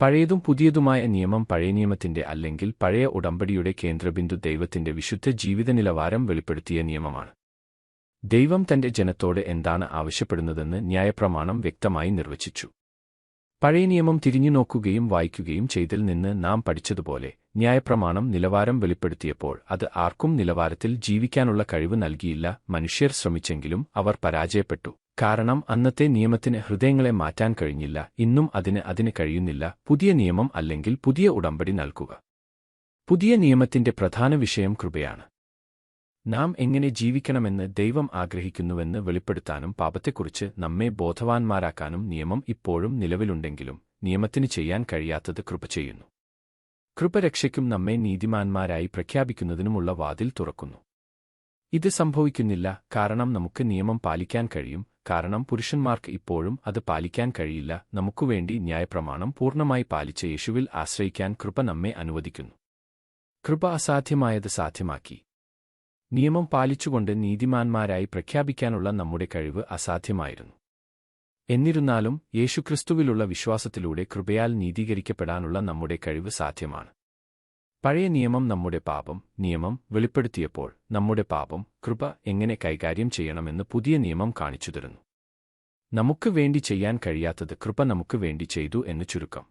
പഴയതും പുതിയതുമായ നിയമം പഴയ നിയമത്തിന്റെ അല്ലെങ്കിൽ പഴയ ഉടമ്പടിയുടെ കേന്ദ്രബിന്ദു ദൈവത്തിന്റെ വിശുദ്ധ ജീവിത നിലവാരം വെളിപ്പെടുത്തിയ നിയമമാണ്. ദൈവം തന്റെ ജനത്തോട് എന്താണ് ആവശ്യപ്പെടുന്നതെന്ന് ന്യായപ്രമാണം വ്യക്തമായി നിർവചിച്ചു. പഴയ നിയമം തിരിഞ്ഞു നോക്കുകയും വായിക്കുകയും ചെയ്തിൽ നിന്ന് നാം പഠിച്ചതുപോലെ ന്യായപ്രമാണം നിലവാരം വെളിപ്പെടുത്തിയപ്പോൾ അത് ആർക്കും നിലവാരത്തിൽ ജീവിക്കാനുള്ള കഴിവ് നൽകിയില്ല. മനുഷ്യർ ശ്രമിച്ചെങ്കിലും അവർ പരാജയപ്പെട്ടു. കാരണം അന്നത്തെ നിയമത്തിന് ഹൃദയങ്ങളെ മാറ്റാൻ കഴിഞ്ഞില്ല. ഇന്നും അതിന് അതിന് കഴിയുന്നില്ല. പുതിയ നിയമം അല്ലെങ്കിൽ പുതിയ ഉടമ്പടി നൽകുക. പുതിയ നിയമത്തിന്റെ പ്രധാന വിഷയം കൃപയാണ്. നാം എങ്ങനെ ജീവിക്കണമെന്ന് ദൈവം ആഗ്രഹിക്കുന്നുവെന്ന് വെളിപ്പെടുത്താനും പാപത്തെക്കുറിച്ച് നമ്മെ ബോധവാന്മാരാക്കാനും നിയമം ഇപ്പോഴും നിലവിലുണ്ടെങ്കിലും നിയമത്തിന് ചെയ്യാൻ കഴിയാത്തത് കൃപ ചെയ്യുന്നു. കൃപരക്ഷയ്ക്കും നമ്മെ നീതിമാന്മാരായി പ്രഖ്യാപിക്കുന്നതിനുമുള്ള വാതിൽ തുറക്കുന്നു. ഇത് സംഭവിക്കുന്നില്ല. കാരണം നമുക്ക് നിയമം പാലിക്കാൻ കഴിയും. കാരണം പുരുഷന്മാർക്ക് ഇപ്പോഴും അത് പാലിക്കാൻ കഴിയില്ല. നമുക്കുവേണ്ടി ന്യായപ്രമാണം പൂർണമായി പാലിച്ച യേശുവിൽ ആശ്രയിക്കാൻ കൃപ നമ്മെ അനുവദിക്കുന്നു. കൃപ അസാധ്യമായത് സാധ്യമാക്കി. നിയമം പാലിച്ചുകൊണ്ട് നീതിമാന്മാരായി പ്രഖ്യാപിക്കാനുള്ള നമ്മുടെ കഴിവ് അസാധ്യമായിരുന്നു. എന്നിരുന്നാലും യേശുക്രിസ്തുവിലുള്ള വിശ്വാസത്തിലൂടെ കൃപയാൽ നീതീകരിക്കപ്പെടാനുള്ള നമ്മുടെ കഴിവ് സാധ്യമാണ്. പഴയ നിയമം നമ്മുടെ പാപം നിയമം വെളിപ്പെടുത്തിയപ്പോൾ നമ്മുടെ പാപം കൃപ എങ്ങനെ കൈകാര്യം ചെയ്യണമെന്ന് പുതിയ നിയമം കാണിച്ചു തരുന്നു നമുക്ക് വേണ്ടി ചെയ്യാൻ കഴിയാത്തത് കൃപ നമുക്ക് വേണ്ടി ചെയ്തു എന്ന് ചുരുക്കം.